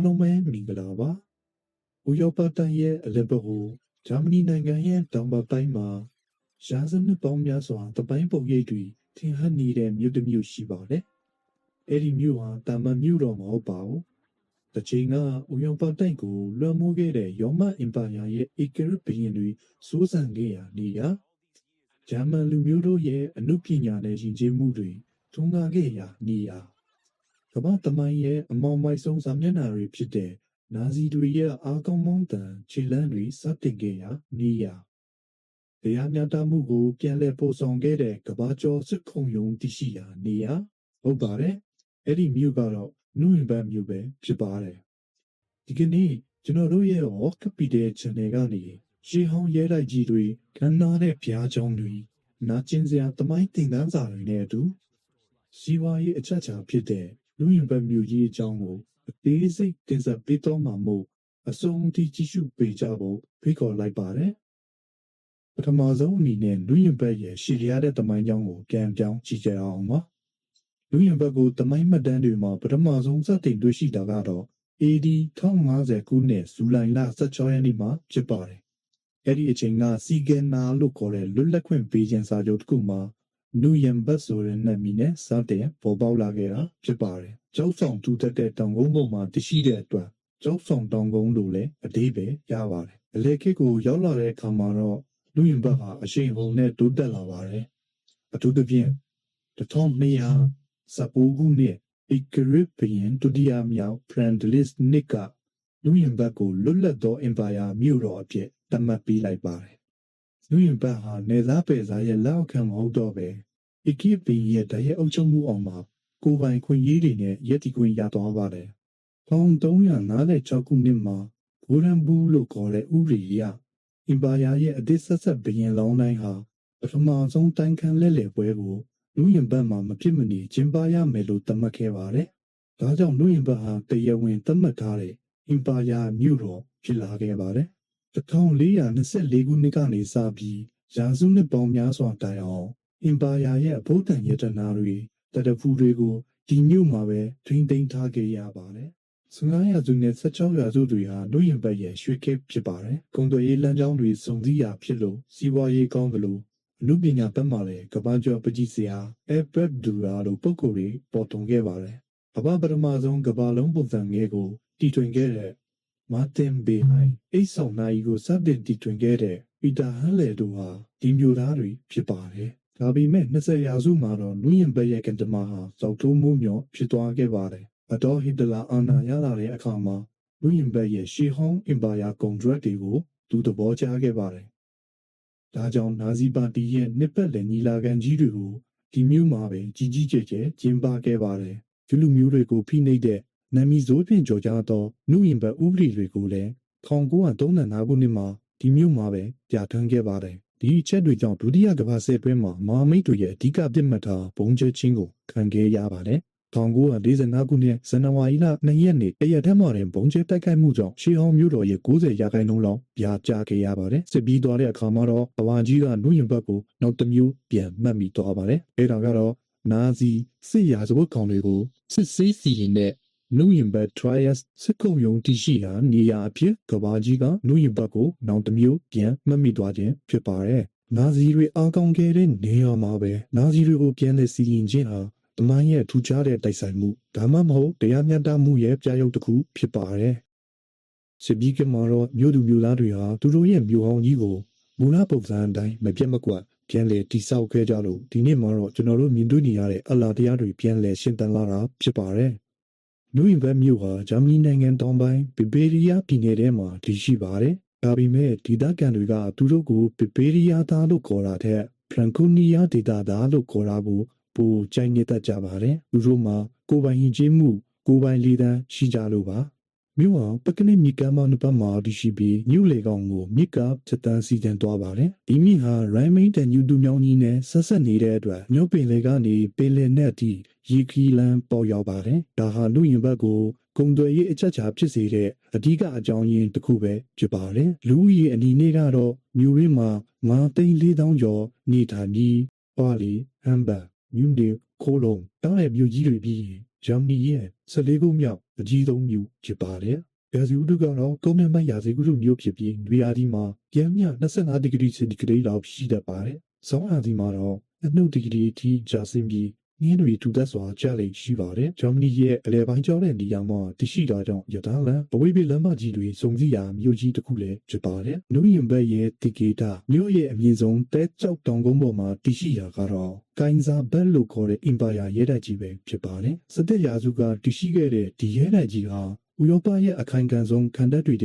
အားလုံးပဲမင်္ဂလာပါ။ဥရောပတိုင်းရဲ့အလက်ဘက်ကိုဂျာမနီနိုင်ငံရဲ့တောင်ဘက်ပိုင်းမှာရာစုနှစ်ပေါင်းများစွာတပိုင်းပုံရိပ်တွေထင်ဟပ်နေတဲ့မြို့တစ်မြို့ရှိပါတယ်။အဲ့ဒီမြို့ဟာတာမန်မြို့တော့မဟုတ်ပါဘူး။တစ်ချိန်ကဥရောပတိုင်းကိုလွှမ်းမိုးခဲ့တဲ့ရောမအင်ပါယာရဲ့ဧကရဘီရင်တွေစိုးစံခဲ့ရာနေရာဂျာမန်လူမျိုးတို့ရဲ့အမှုပညာနဲ့ယဉ်ကျေးမှုတွေထွန်းကားခဲ့ရာနေရာ ကမ္ဘာတမိုင်းရဲ့အမောင်မိုက်ဆုံးစာမျက်နှာတွေဖြစ်တဲ့နာဇီတွေရဲ့အားကောင်းမောင်းတန်ခြေလမ်းတွေစတင်ခဲ့ရာနေရာတရားမျှတမှုကိုပြန်လည်ပို့ဆောင်ခဲ့တဲ့ကမ္ဘာကျော်စစ်ခုံရုံးတရှိရာနေရာဟုတ်ပါတယ်အဲ့ဒီမြို့ကတော့နူဝင်ဘတ်မြို့ပဲဖြစ်ပါတယ်ဒီကနေ့ကျွန်တော်တို့ရဲ့ Walk Capital Channel ကနေရှေးဟောင်းရဲတိုက်ကြီးတွေခမ်းနားတဲ့ဘုရားကျောင်းတွေနာကျင်စရာတမိုင်းသင်ခန်းစာတွေနဲ့အတူစီးပွားရေးအချက်အချာဖြစ်တဲ့ လူရင်ဘတ်မျိုးကြီးအကြောင်းကိုအသေးစိတ်တင်ဆက်ပေးတော့မှာမို့အစုံထိကြည့်ရှုပေးကြဖို့ဖိတ်ခေါ်လိုက်ပါတယ်။ပထမဆုံးအနေနဲ့လူရင်ဘတ်ရဲ့ရှည်ရတဲ့တမိုင်းကြောင်းကိုပြန်ပြောင်းကြည့်ကြရအောင်ပါ။လူရင်ဘတ်ကိုတမိုင်းမှတ်တမ်းတွေမှာပထမဆုံးစတင်တွေ့ရှိတာကတော့ AD 1050ခုနှစ်ဇူလိုင်လ16ရက်နေ့မှာဖြစ်ပါတယ်။အဲ့ဒီအချိန်ကစီဂန်နာလို့ခေါ်တဲ့လွတ်လပ်ခွင့်ပေးခြင်းစာချုပ်တစ်ခုမှာ နူယံဘတ်ဆိုတဲ့နာမည်နဲ့စတင်ပေါ်ပေါက်လာခဲ့တာဖြစ်ပါတယ်။ကျောက်ဆောင်ထူထပ်တဲ့တောင်ကုန်းပေါ်မှာတရှိတဲ့အတွက်ကျောက်ဆောင်တောင်ကုန်းလို့လည်းအဓိပ္ပာယ်ရပါတယ်။အလေခေတ်ကိုရောက်လာတဲ့အခါမှာတော့လူယံဘတ်ဟာအရှိန်ဟုန်နဲ့တိုးတက်လာပါတယ်။အထူးသဖြင့်1219ခုနှစ်ဧကရစ်ဘီယန်ဒုတိယမြောက်ဖရန်ဒလစ်နစ်ကလူယံဘတ်ကိုလွတ်လပ်သောအင်ပါယာမြို့တော်အဖြစ်သတ်မှတ်ပေးလိုက်ပါတယ်။ လူရင်ဘတ်ဟာနေသားပေစားရဲ့လက်အောက်ခံမဟုတ်တော့ပဲအကိပင်ရဲ့တရဲ့အုပ်ချုပ်မှုအောင်မှာကိုယ်ပိုင်ခွင့်ရေးတွေနဲ့ရည်တည်ခွင့်ရသွားပါတယ်။1356ခုနှစ်မှာဂိုရန်ဘူးလို့ခေါ်တဲ့ဥရိယအင်ပါယာရဲ့အသစ်ဆက်ဆက်ဘရင်လောင်းတိုင်းဟာပထမဆုံးတိုင်ခံလက်လေပွဲကိုလူရင်ဘတ်မှာမဖြစ်မနေကျင်းပရမယ်လို့သတ်မှတ်ခဲ့ပါတယ်။ဒါကြောင့်လူရင်ဘတ်ဟာတရားဝင်သတ်မှတ်ထားတဲ့အင်ပါယာမြို့တော်ဖြစ်လာခဲ့ပါတယ်။ 1424ခုနှစ်ကနေစပြီးရာစုနှစ်ပေါင်းများစွာတိုင်အောင်အင်ပါယာရဲ့အဖို့တန်ရတနာတွေတရဖူတွေကိုဒီမြို့မှာပဲထိမ့်သိမ်းထားခဲ့ရပါတယ်။15ရာစုနဲ့16ရာစုတွေဟာလူရင်ဘတ်ရဲ့ရွှေခေတ်ဖြစ်ပါတယ်။ကုန်သွယ်ရေးလမ်းကြောင်းတွေစုံစည်းရာဖြစ်လို့စီးပွားရေးကောင်းသလိုအမှုပညာဘက်မှာလည်းကပ္ပကျော်ပကြီးစရာအဲဘက်ဒူရာလိုပုံကိုယ်တွေပေါ်တွန်ခဲ့ပါတယ်။ကမ္ဘာပထမဆုံးကမ္ဘာလုံးပုံစံငယ်ကိုတည်ထွင်ခဲ့တဲ့ မာတင်ဘေဟိုင်အိတ်ဆောင်နိုင်ကိုစတင်တည်ထွင်ခဲ့တဲ့ပီတာဟန်လေတို့ဟာဒီမျိုးသားတွေဖြစ်ပါတယ်။ဒါပေမဲ့20ရာစုမှာတော့နူယင်ဘက်ရဲ့ကံတမဟာစောက်တိုးမှုမြော့ဖြစ်သွားခဲ့ပါတယ်။အတော်ဟစ်တလာအာနာရလာတဲ့အခါမှာနူယင်ဘက်ရဲ့ရှီဟောင်းအင်ပါယာကွန်ထရက်တွေကိုသူသဘောကျခဲ့ပါတယ်။ဒါကြောင့်နာဇီပါတီရဲ့နှစ်ပတ်လည်ညီလာခံကြီးတွေကိုဒီမျိုးမှာပဲကြီးကြီးကျယ်ကျယ်ကျင်းပခဲ့ပါတယ်။ဒီလူမျိုးတွေကိုဖိနှိပ်တဲ့ နာမည်ဆိုးဖြင့်ကြော်ကြားသောနုယင်ဘတ်ဥပဒေတွေကိုလည်း1935ခုနှစ်မှာဒီမြို့မှာပဲပြဋ္ဌာန်းခဲ့ပါတယ်။ဒီအချက်တွေကြောင့်ဒုတိယကမ္ဘာစစ်ပွဲမှာမဟာမိတ်တွေရဲ့အဓိကပြစ်မှတ်ထားဘုံကျဲချင်းကိုခံခဲ့ရပါတယ်။1945ခုနှစ်ဇန်နဝါရီလ2ရက်နေ့တရက်ထက်မှတင်ဘုံကျဲတိုက်ခိုက်မှုကြောင့်ရှေးဟောင်းမြို့တော်ရဲ့90ရာခိုင်နှုန်းလောက်ပြာကျခဲ့ရပါတယ်။စစ်ပြီးသွားတဲ့အခါမှာတော့ဘဝကြီးကနုယင်ဘတ်ကိုနောက်တစ်မျိုးပြန်မှတ်မိသွားပါတယ်။အဲဒါကတော့နာဇီစစ်ရာဇဝတ်ကောင်တွေကိုစစ်ဆေးစီရင်တဲ့ နူယင်ဘတ် Trias စစ်ကုံယုံတရှိရာနေရာအဖြစ်ကဘာကြီးကနူယင်ဘတ်ကိုနောက်တစ်မျိုးပြန်မှတ်မိသွားခြင်းဖြစ်ပါတယ်။နာဇီတွေအားကောင်းခဲ့တဲ့နေရာမှာပဲနာဇီတွေကိုပြန်လည်စီရင်ခြင်းဟာတမိုင်းရဲ့ထူခြားတဲ့တိုက်ဆိုင်မှုဒါမှမဟုတ်တရားမျှတမှုရဲ့ပြရုပ်တစ်ခုဖြစ်ပါတယ်။စစ်ပြီးကမှာတော့မြို့သူမြို့သားတွေဟာသူတို့ရဲ့မြို့ဟောင်းကြီးကိုမူလပုံစံအတိုင်းမပြတ်မကွက်ပြန်လည်တိဆောက်ခဲ့ကြလို့ဒီနေ့မှာတော့ကျွန်တော်တို့မြင်တွေ့နေရတဲ့အလာတရားတွေပြန်လည်ရှင်းတန်းလာတာဖြစ်ပါတယ်။ နူရင်ဘတ်မြို့ဟာဂျာမနီနိုင်ငံတောင်ပိုင်းဘီဘေးရီးယားပြည်နယ်ထဲမှာတည်ရှိပါတယ်။ဒါပေမဲ့ဒေသခံတွေကသူတို့ကိုဘီဘေးရီးယားသားလို့ခေါ်တာထက်ဖရန်ကိုနီးယားဒေသသားလို့ခေါ်တာကိုပိုကြိုက်နေတတ်ကြပါတယ်။သူတို့မှာကိုယ်ပိုင်ရင်ကျေးမှုကိုယ်ပိုင်လေတန်းရှိကြလို့ပါ။ မြို့ဟာပကနစ်မြစ်ကမ်းမနှစ်ပတ်မှာတည်ရှိပြီးညူလေကောင်ကိုမြစ်ကချက်တန်းစီတင်သွားပါတယ်။ဒီမြစ်ဟာရိုင်းမိန်တန်ညူတူမြောင်းကြီးနဲ့ဆက်ဆက်နေတဲ့အတွက်မြို့ပင်လေကနေပင်လယ်နဲ့အထိရေခီလန်းပေါ်ရောက်ပါတယ်။ဒါဟာလူရင်ဘတ်ကိုဂုံသွယ်ရေးအချက်ချာဖြစ်စေတဲ့အဓိကအကြောင်းရင်းတစ်ခုပဲဖြစ်ပါတယ်။လူဦးရေအနေနဲ့ကတော့မြို့ရင်းမှာငါးသိန်း၄000ကျော်နေထိုင်ပြီးပါလီဟမ်ဘတ်မြူနေခိုးလုံးတောင်းတဲ့မြို့ကြီးတွေပြီး ဂျာမနီရဲ့14ခုမြောက်အကြီးဆုံးမြို့ဖြစ်ပါတယ်။ရာဇီဥတုကတော့ကုန်းနဲ့မိုက်ရာဇီဥတုမြို့ဖြစ်ပြီးနွေရာသီမှာပြန်မြ25ဒီဂရီစင်တီဂရိတ်လောက်ရှိတတ်ပါတယ်။ဆောင်းရာသီမှာတော့အနှုတ်ဒီဂရီအထိကျဆင်းပြီး ငင်းတွေထူသက်စွာကျလိမ့်ရှိပါတယ်။ဂျာမနီရဲ့အလဲပိုင်းကျောတဲ့နေရာမှာတရှိတာကြောင့်ရတာလန်အဝေးပြေးလမ်းမကြီးတွေစုံစည်းရာမြို့ကြီးတစ်ခုလည်းဖြစ်ပါတယ်။နူယင်ဘက်ရဲ့တီကေတာမြို့ရဲ့အမြင့်ဆုံးတဲကြောက်တောင်ကုန်းပေါ်မှာတရှိရာကတော့ကိုင်းစာဘက်လို့ခေါ်တဲ့အင်ပါယာရဲတိုက်ကြီးပဲဖြစ်ပါတယ်။စက်တက်ရာစုကတရှိခဲ့တဲ့ဒီရဲတိုက်ကြီးဟာဥရောပရဲ့အခိုင်ခံဆုံးခံတပ်တွေက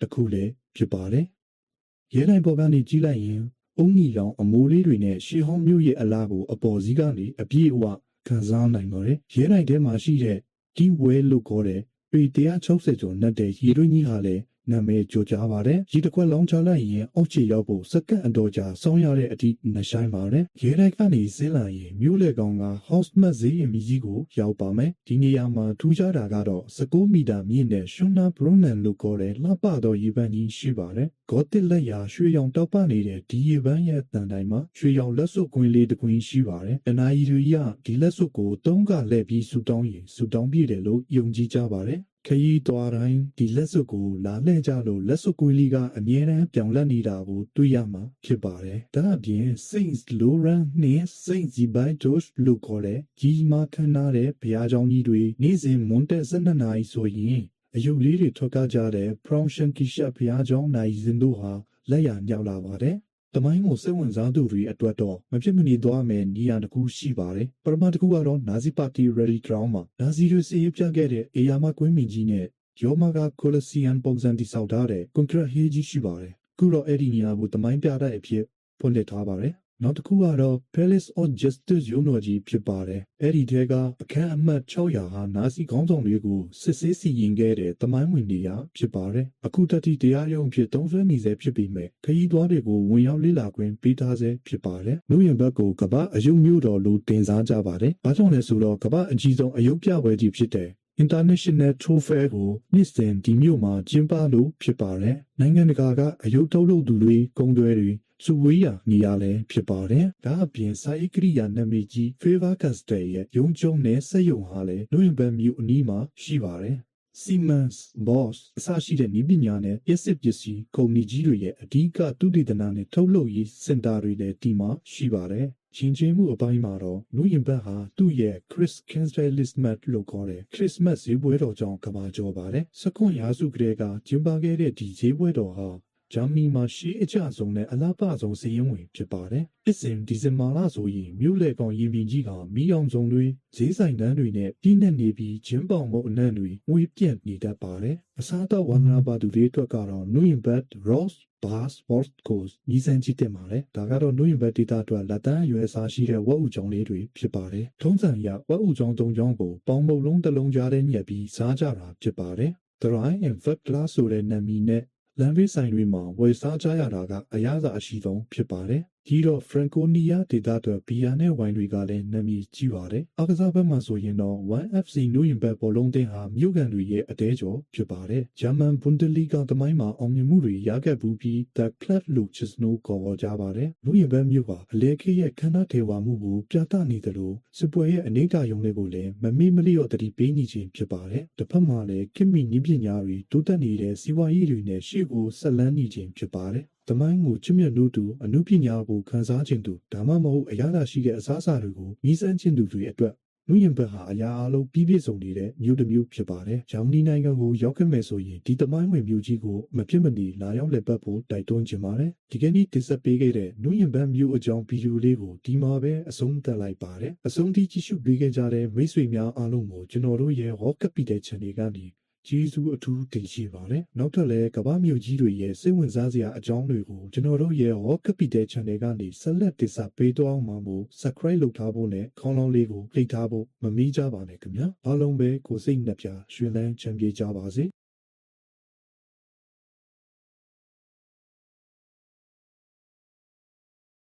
တစ်ခုလည်းဖြစ်ပါတယ်။ရဲတိုက်ပေါ်ကနေကြီးလိုက်ရင် အုံကြီးလောင်အမိုးလေးတွေနဲ့ရှေးဟောင်းမြို့ရဲ့အလားကိုအပေါ်စီးကနေအပြည့်အဝခံစားနိုင်ပါတယ်။ရဲတိုက်ထဲမှာရှိတဲ့ဒီဝဲလို့ခေါ်တဲ့ပေ160ကျော်နက်တဲ့ရေတွင်းကြီးဟာလည်း နာမည်ကြိုကြားပါတယ်။ရေတစ်ခွက်လောင်းချလိုက်ရင်အောက်ခြေရောက်ဖို့စက္ကန့်အတော်ကြာစောင်းရတဲ့အထိနှဆိုင်ပါတယ်။ရဲတိုက်ကနေဆင်းလာရင်မြို့လေကောင်က House Mat ဈေးရင်မီကြီးကိုရောက်ပါမယ်။ဒီနေရာမှာထူးခြားတာကတော့19မီတာမြင့်တဲ့ Shona Brunnen လို့ခေါ်တဲ့လှပသောရေပန်းကြီးရှိပါတယ်။ဂေါတစ်လက်ရာရွှေရောင်တောက်ပနေတဲ့ဒီရေပန်းရဲ့တန်တိုင်းမှာရွှေရောင်လက်စွပ်ကွင်းလေးတစ်ကွင်းရှိပါတယ်။တနာရီတွေရဒီလက်စွပ်ကိုသုံးကလှည့်ပြီးဆူတောင်းရင်ဆူတောင်းပြည့်တယ်လို့ယုံကြည်ကြပါတယ်။ခရီးသွားတိုင်းဒီလက်စွပ်ကိုလာလှည့်ကြလို့လက်စွပ်ကွင်းလေးကအမြဲတမ်းပြောင်းလဲနေတာကိုတွေ့ရမှာဖြစ်ပါတယ်။ဒါအပြင် Saint Laurent နဲ့ Saint Zibaitos လို့ခေါ်တဲ့ကြီးမားခမ်းနားတဲ့ဘုရားကျောင်းကြီးတွေနေ့စဉ်မွန်တက်12နာရီဆိုရင်အယုတ်လေးတွေထွက်ကားကြတဲ့ Promotion Kisha ဘုရားကျောင်းနိုင်စဉ်တို့ဟာလက်ရမြောက်လာပါတယ်။ တမိုင်းကိုစိတ်ဝင်စားသူတွေအတွက်တော့မဖြစ်မနေသွားမယ်နေရာတစ်ခုရှိပါတယ်။ပထမတစ်ခုကတော့နာဇီပါတီ Rally Ground မှာနာဇီတွေစီးပြခဲ့တဲ့အေယာမကွင်းမင်ကြီးနဲ့ယောမာကကိုလစီယန်ပုံစံတည်ဆောက်ထားတဲ့ကွန်ကရစ်ဟေးကြီးရှိပါတယ်။ခုတော့အဲ့ဒီနေရာကိုတမိုင်းပြတဲ့အဖြစ်ဖွင့်လှစ်ထားပါတယ်။ နောက်တစ်ခုကတော့ Palace of Justice ရုံးတော်ကြီးဖြစ်ပါတယ်။အဲ့ဒီထဲကအခန်းအမှတ်600ဟာနာဇီခေါင်းဆောင်တွေကိုစစ်ဆေးစီရင်ခဲ့တဲ့တမိုင်းဝင်နေရာဖြစ်ပါတယ်။အခုတတိတရားရုံးဖြစ်သုံးဆွဲနေစေဖြစ်ပြီးမဲ့ခရီးသွားတွေကိုဝင်ရောက်လေ့လာခွင့်ပေးထားစေဖြစ်ပါတယ်။မြို့ရင်ဘက်ကိုကမ္ဘာအယုံမြို့တော်လို့တင်စားကြပါတယ်။ဘာကြောင့်လဲဆိုတော့ကမ္ဘာအကြီးဆုံးအယုံပြပွဲကြီးဖြစ်တဲ့ International Tour Fair ကိုနှစ်စဉ်ဒီမြို့မှာကျင်းပလို့ဖြစ်ပါတယ်။နိုင်ငံတကာကအယုတ်ထုတ်လုပ်သူတွေ၊ကုန်သွယ်တွေ စုဝေးရာနေရာလည်းဖြစ်ပါတယ်။ဒါအပြင်စာရေးကရိယာနာမည်ကြီး Favor Castle ရဲ့ရုံးကျုံနဲ့စက်ရုံဟာလည်းနိုဝင်ဘာမြို့အနီးမှာရှိပါတယ်။ Siemens, Bosch အစရှိတဲ့နည်းပညာနဲ့ပစ္စည်းပစ္စည်းကုမ္ပဏီကြီးတွေရဲ့အဓိကသုတေသနနဲ့ထုတ်လုပ်ရေးစင်တာတွေလည်းဒီမှာရှိပါတယ်။ရှင်ချင်းမှုအပိုင်းမှာတော့နူယင်ဘတ်ဟာသူ့ရဲ့ Chris Kinsley Mat လို့ခေါ်တဲ့ Christmas ဈေးပွဲတော်ကြောင့်ကဘာကျော်ပါတယ်။စကွန်ရာစုကလေးကကျင်းပခဲ့တဲ့ဒီဈေးပွဲတော်ဟာ ဂျာမနီမှာရှေးအကျဆုံးနဲ့အလားပဆုံးစည်ရင်ဝင်ဖြစ်ပါတယ်။အစဉ်ဒီဇင်ဘာလဆိုရင်မြို့လေကောင်ရင်ပြင်ကြီးကမီးအောင်စုံတွေဈေးဆိုင်တန်းတွေနဲ့ပြည့်နှက်နေပြီးဂျင်းပေါင်မုတ်အနံ့တွေငွေပြန့်နေတတ်ပါတယ်။အစားအသောက်ဝန္ဒနာပါသူတွေအတွက်ကတော့ New Invest Ross Bars Sports Coast ညီစံကြည့်တင်ပါတယ်။ဒါကတော့ New Invest Data အတွက်လက်တန်းအရွယ်စားရှိတဲ့ဝက်ဥကြောင်လေးတွေဖြစ်ပါတယ်။ထုံးစံရဝက်ဥကြောင်၃ကြောင်ကိုပေါင်မုတ်လုံးတစ်လုံးကြားထဲညက်ပြီးစားကြတာဖြစ်ပါတယ်။ Dry and Fat Glass ဆိုတဲ့နာမည်နဲ့ လမ်းဘေးဆိုင်တွေမှာဝယ်စားကြရတာကအရသာအရှိဆုံးဖြစ်ပါတယ်။ ဒီတော့ Franconia ဒေသအတွက်ဘီယာနဲ့ဝိုင်တွေကလည်းနာမည်ကြီးပါတယ်။အားကစားဘက်မှာဆိုရင်တော့ 1FC နူယင်ဘက်ဘောလုံးတင်ဟာမြို့ကန်တွေရဲ့အသေးကျော်ဖြစ်ပါတယ်။ German Bundesliga တမိုင်းမှာအောင်မြင်မှုတွေရခဲ့ဘူးပြီး The Club Luchs လို့ခေါ်ဝေါ်ကြပါတယ်။နူယင်ဘက်မြို့ဟာအလဲခေရဲ့ခန္ဓာထေဝါမှုကိုပြသနေသလိုစစ်ပွဲရဲ့အနေအထားယုံတွေကိုလည်းမမေ့မလျော့တတိပေးနေခြင်းဖြစ်ပါတယ်။တစ်ဖက်မှာလည်းကိမီနည်းပညာတွေတိုးတက်နေတဲ့စီးပွားရေးတွေနဲ့ရှေ့ကိုဆက်လန်းနေခြင်းဖြစ်ပါတယ်။ တမိုင်းကိုချစ်မြတ်လို့သူအမှုပညာကိုခန်းစားခြင်းသူဒါမှမဟုတ်အရသာရှိတဲ့အစားအစာတွေကိုမြည်စမ်းခြင်းသူတွေအတွက်နုယင်ဘက်ဟာအရာအလုံးပြည့်ပြည့်စုံနေတဲ့မြို့တစ်မြို့ဖြစ်ပါတယ်။ဂျာမနီနိုင်ငံကိုရောက်ခဲ့မယ်ဆိုရင်ဒီတမိုင်းဝင်မြို့ကြီးကိုမဖြစ်မနေလာရောက်လက်ပတ်ဖို့တိုက်တွန်းချင်ပါတယ်။ဒီကနေ့တင်ဆက်ပေးခဲ့တဲ့နုယင်ဘက်မြို့အကြောင်းဗီဒီယိုလေးကိုဒီမှာပဲအဆုံးသတ်လိုက်ပါတယ်။အဆုံးထိကြည့်ရှုပေးခဲ့ကြတဲ့မိတ်ဆွေများအားလုံးကိုကျွန်တော်တို့ရဲ့ Rock Capital Channel ကနေ ကျေးဇူးအထူးတင်ရှိပါတယ်။နောက်ထပ်လည်းကမ္ဘာမြို့ကြီးတွေရဲ့စိတ်ဝင်စားစရာအကြောင်းတွေကိုကျွန်တော်တို့ရဲ့ Rock Capital Channel ကနေဆက်လက်တင်ဆက်ပေးသွားအောင်မှာမို့ Subscribe လုပ်ထားဖို့နဲ့ခေါင်းလောင်းလေးကိုနှိပ်ထားဖို့မမေ့ကြပါနဲ့ခင်ဗျာ။အားလုံးပဲကိုယ်စိတ်နှပြရွှင်လန်းချမ်းမြေ့ကြပါစေ။